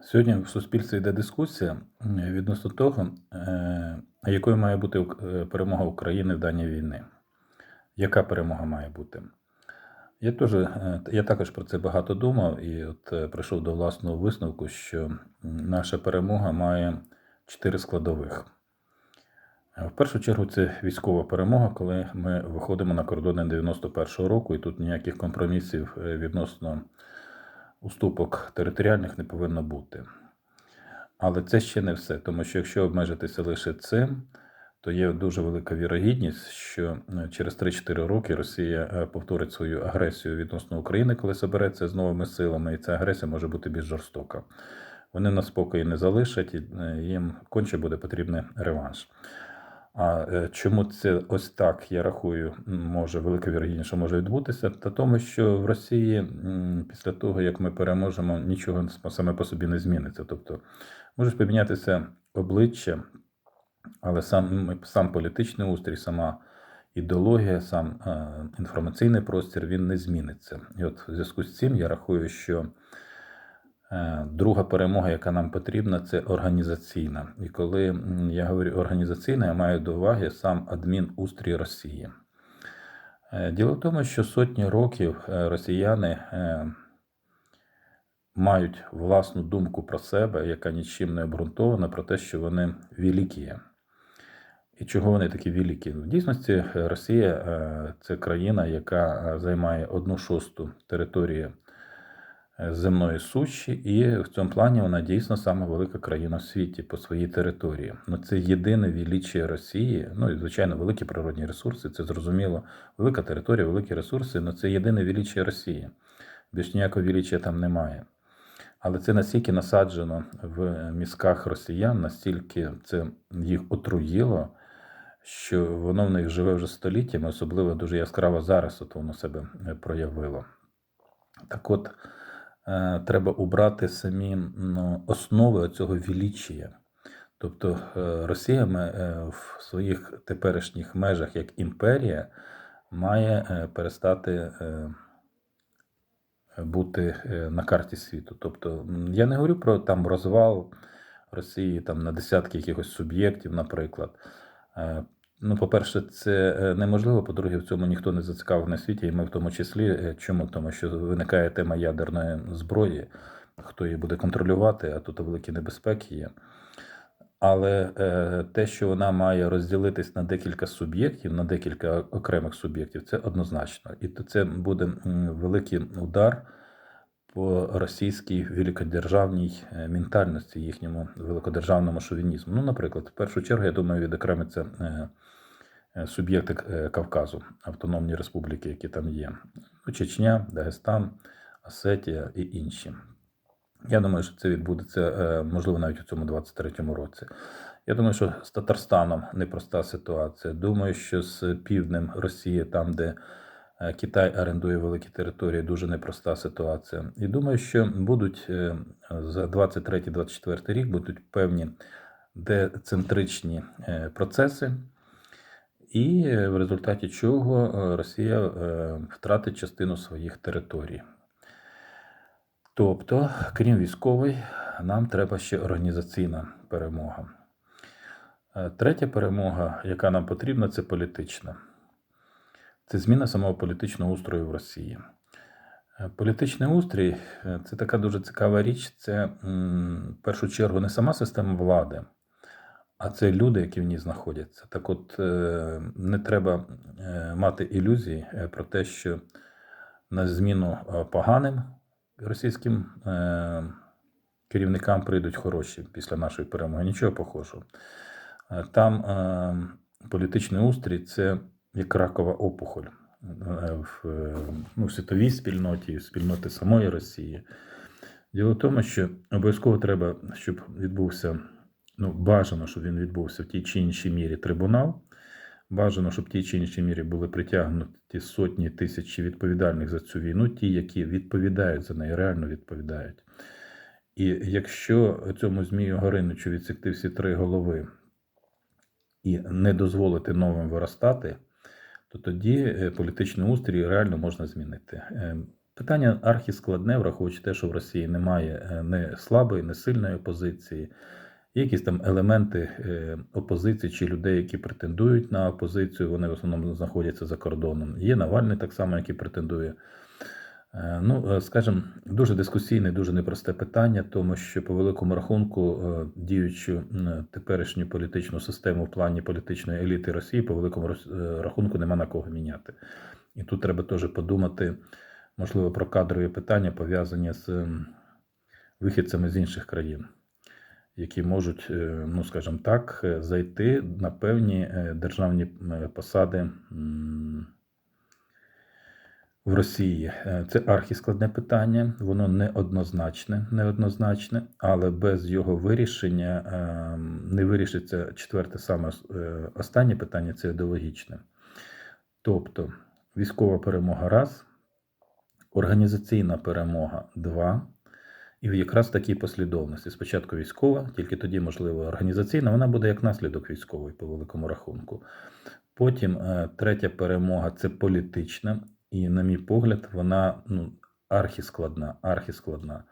Сьогодні в суспільстві йде дискусія відносно того, е, якою має бути е, перемога України в даній війні. Яка перемога має бути? Я, теж, е, я також про це багато думав і от прийшов до власного висновку, що наша перемога має чотири складових. В першу чергу це військова перемога, коли ми виходимо на кордони 91-го року, і тут ніяких компромісів відносно уступок територіальних не повинно бути. Але це ще не все, тому що якщо обмежитися лише цим, то є дуже велика вірогідність, що е, через 3-4 роки Росія е, повторить свою агресію відносно України, коли собереться з новими силами, і ця агресія може бути більш жорстока. Вони нас спокою не залишать, і е, їм конче буде потрібний реванш. А е, чому це ось так, я рахую, може велика вірогідність, що може відбутися? Та тому, що в Росії після того, як ми переможемо, нічого саме по собі не зміниться. Тобто можуть помінятися обличчя, але сам, сам політичний устрій, сама ідеологія, сам е, інформаційний простір він не зміниться. І от в зв'язку з цим я рахую, що Друга перемога, яка нам потрібна, це організаційна. І коли я говорю організаційна, я маю до уваги сам адмінустрій Росії. Е, Діло в тому, що сотні років е, росіяни е, мають власну думку про себе, яка нічим не обґрунтована, про те, що вони великі. І чого вони такі великі? В дійсності е, Росія е, це країна, яка е, займає одну шосту території е, земної суші, і в цьому плані вона дійсно сама велика країна в світі по своїй території. Ну це єдине величие Росії. Ну і звичайно, великі природні ресурси. Це зрозуміло. Велика територія, великі ресурси. але це єдине величие Росії. Більш ніякого величия там немає. Але це настільки насаджено в мізках росіян, настільки це їх отруїло, що воно в них живе вже століттями, особливо дуже яскраво зараз, от воно себе е, проявило. Так от, е, треба убрати самі ну, основи цього величія. Тобто е, Росія е, в своїх теперішніх межах як імперія має е, перестати е, бути е, на карті світу. Тобто, я не говорю про там розвал Росії там, на десятки якихось суб'єктів, наприклад. Ну, по-перше, це е, неможливо. По-друге, в цьому ніхто не зацікавлений на світі, і ми в тому числі. Е, Чому? Тому що виникає тема ядерної зброї, хто її буде контролювати, а тут великі небезпеки є. Але е, те, що вона має розділитись на декілька суб'єктів, на декілька окремих суб'єктів, це однозначно. І це буде великий удар по російській великодержавній е, ментальності, їхньому великодержавному шовінізму. Ну, наприклад, в першу чергу, я думаю, відокремиться е, е, суб'єкти Кавказу, автономні республіки, які там є. Ну, Чечня, Дагестан, Осетія і інші. Я думаю, що це відбудеться, можливо, навіть у цьому 23-му році. Я думаю, що з Татарстаном непроста ситуація. Думаю, що з півднем Росії, там, де Китай орендує великі території, дуже непроста ситуація. І думаю, що будуть е, за 23-24 рік будуть певні децентричні е, процеси, і е, в результаті чого е, Росія е, втратить частину своїх територій. Тобто, крім військової, нам треба ще організаційна перемога. Е, Третя перемога, яка нам потрібна, це політична. Це зміна самого політичного устрою в Росії. Е, Політичний устрій е, це така дуже цікава річ. Це в першу чергу не сама система влади, а це люди, які в ній знаходяться. Так от е, не треба мати ілюзій про те, що на зміну поганим російським керівникам прийдуть хороші після нашої перемоги. Нічого похожого. Там політичний устрій це як ракова опухоль е, в, е, ну, світовій спільноті, в спільноті самої Росії. Діло в тому, що обов'язково треба, щоб відбувся, ну, бажано, щоб він відбувся в тій чи іншій мірі трибунал. Бажано, щоб в тій чи іншій мірі були притягнуті сотні тисяч відповідальних за цю війну, ті, які відповідають за неї, реально відповідають. І якщо цьому Змію Гориничу відсекти всі три голови і не дозволити новим виростати, то тоді е, політичний устрій реально можна змінити. Е, Питання архіскладне, враховуючи те, що в Росії немає е, не слабої, не сильної опозиції. Якісь там елементи опозиції чи людей, які претендують на опозицію, вони в основному знаходяться за кордоном. Є Навальний так само, який претендує. Е, Ну, е, скажімо, дуже дискусійне, дуже непросте питання, тому що по великому рахунку е, діючу теперішню політичну систему в плані політичної еліти Росії по великому рахунку нема на кого міняти. І тут треба теж подумати, можливо, про кадрові питання пов'язані з вихідцями з інших країн, які можуть, ну скажімо так, зайти на певні державні посади. В Росії Е, це архіскладне питання, воно неоднозначне, неоднозначне, але без його вирішення е, не вирішиться четверте саме е, останнє питання це ідеологічне. Тобто військова перемога раз, організаційна перемога два. І в якраз такій послідовності. Спочатку військова, тільки тоді, можливо, організаційна, вона буде як наслідок військової, по великому рахунку. Потім е, третя перемога це політична, і, на мій погляд, вона ну, архіскладна, архіскладна.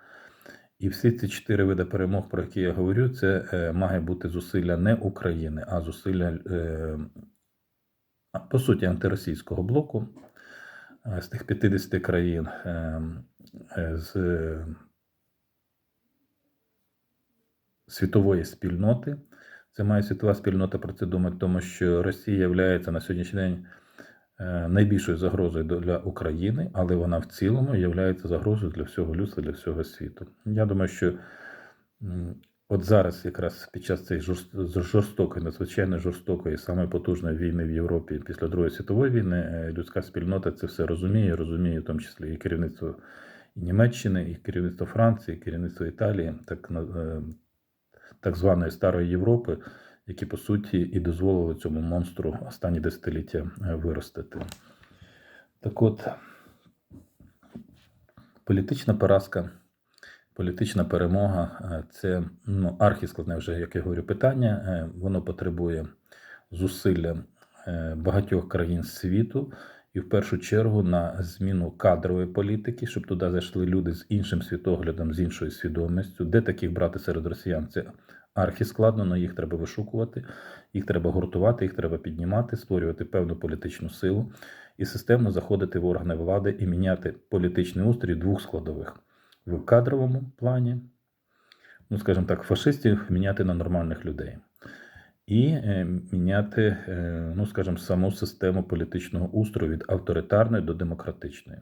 І всі ці чотири види перемог, про які я говорю, це е, має бути зусилля не України, а зусилля, е, по суті, антиросійського блоку е, з тих 50 країн, е, е, з е, світової спільноти. Це має світова спільнота про це думати, тому що Росія є на сьогоднішній день найбільшою загрозою для України, але вона в цілому є загрозою для всього людства, для всього світу. Я думаю, що от зараз, якраз під час цієї жорстокої, надзвичайно жорстокої, самої потужної війни в Європі після Другої світової війни, е, людська спільнота це все розуміє, розуміє в тому числі і керівництво Німеччини, і керівництво Франції, і керівництво Італії, так е, так званої Старої Європи, які по суті і дозволили цьому монстру останні десятиліття е, виростити. Так от, політична поразка, політична перемога е, це ну, архіскладне вже, як я говорю, питання. Е, Воно потребує зусилля багатьох країн світу. І в першу чергу на зміну кадрової політики, щоб туди зайшли люди з іншим світоглядом, з іншою свідомістю. Де таких брати серед росіян? Це архіскладно, але їх треба вишукувати, їх треба гуртувати, їх треба піднімати, створювати певну політичну силу і системно заходити в органи влади і міняти політичний устрій двох складових в кадровому плані, ну скажімо так, фашистів міняти на нормальних людей. І е, міняти, е, ну скажімо, саму систему політичного устрою від авторитарної до демократичної.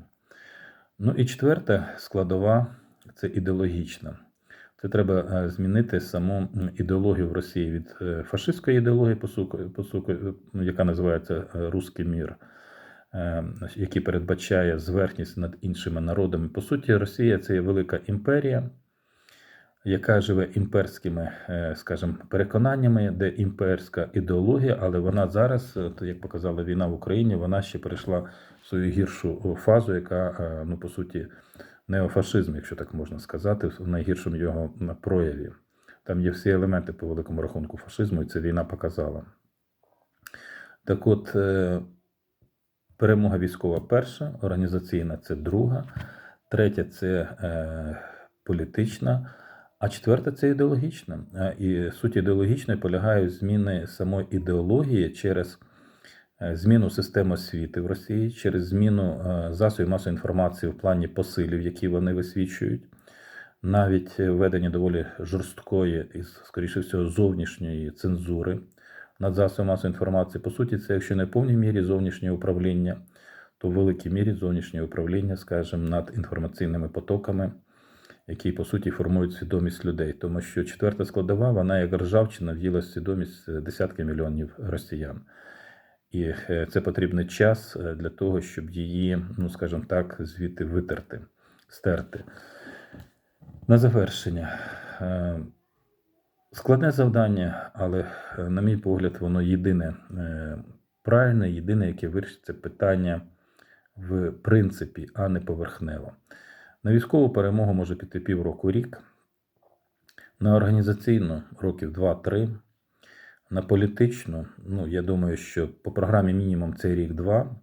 Ну і четверта складова це ідеологічна. Це треба е, змінити саму ідеологію в Росії від е, фашистської ідеології, по суку, ну, яка називається е, Руський мір, який передбачає зверхність над іншими народами. По суті, Росія це є велика імперія, яка живе імперськими, скажімо, переконаннями, де імперська ідеологія, але вона зараз, як показала війна в Україні, вона ще перейшла в свою гіршу фазу, яка, ну, по суті, неофашизм, якщо так можна сказати, в найгіршому його прояві. Там є всі елементи по великому рахунку фашизму, і це війна показала. Так от, е, перемога військова перша, організаційна це друга, третя це е, політична, а четверта це ідеологічна. Е, І суть ідеологічної полягає в зміни самої ідеології через зміну системи освіти в Росії, через зміну е, засобів масової інформації в плані посилів, які вони висвічують, навіть е, введення доволі жорсткої і, скоріше всього, зовнішньої цензури над засобами масової інформації. По суті, це якщо не в повній мірі зовнішнє управління, то в великій мірі зовнішнє управління, скажімо, над інформаційними потоками, які по суті формують свідомість людей. Тому що четверта складова, вона як ржавчина в'їла свідомість е, десятки мільйонів росіян. І е, це потрібний час е, для того, щоб її, ну скажімо так, звідти витерти, стерти. На завершення. Е, Складне завдання, але, на мій погляд, воно єдине правильне, єдине, яке вирішить це питання в принципі, а не поверхнево. На військову перемогу може піти півроку рік, на організаційну років 2-3, на політичну, ну, я думаю, що по програмі мінімум це рік-два,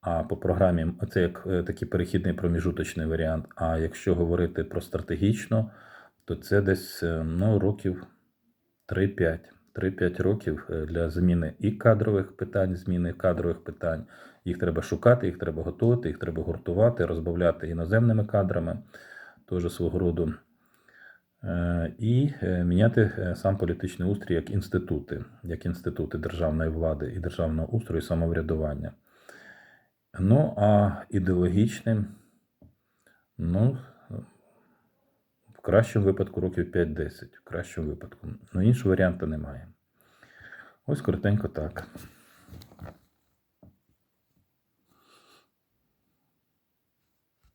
А по програмі це як е, такий перехідний проміжуточний варіант. А якщо говорити про стратегічно, то це десь е, ну, років 3-5. 3-5 років е, для зміни і кадрових питань, зміни кадрових питань. Їх треба шукати, їх треба готувати, їх треба гуртувати, розбавляти іноземними кадрами, теж свого роду. І е, міняти е, сам політичний устрій як інститути, як інститути державної влади і державного устрою і самоврядування. Ну, а ідеологічним, ну, в кращому випадку років 5-10, в кращому випадку. Ну, іншого варіанту немає. Ось коротенько так.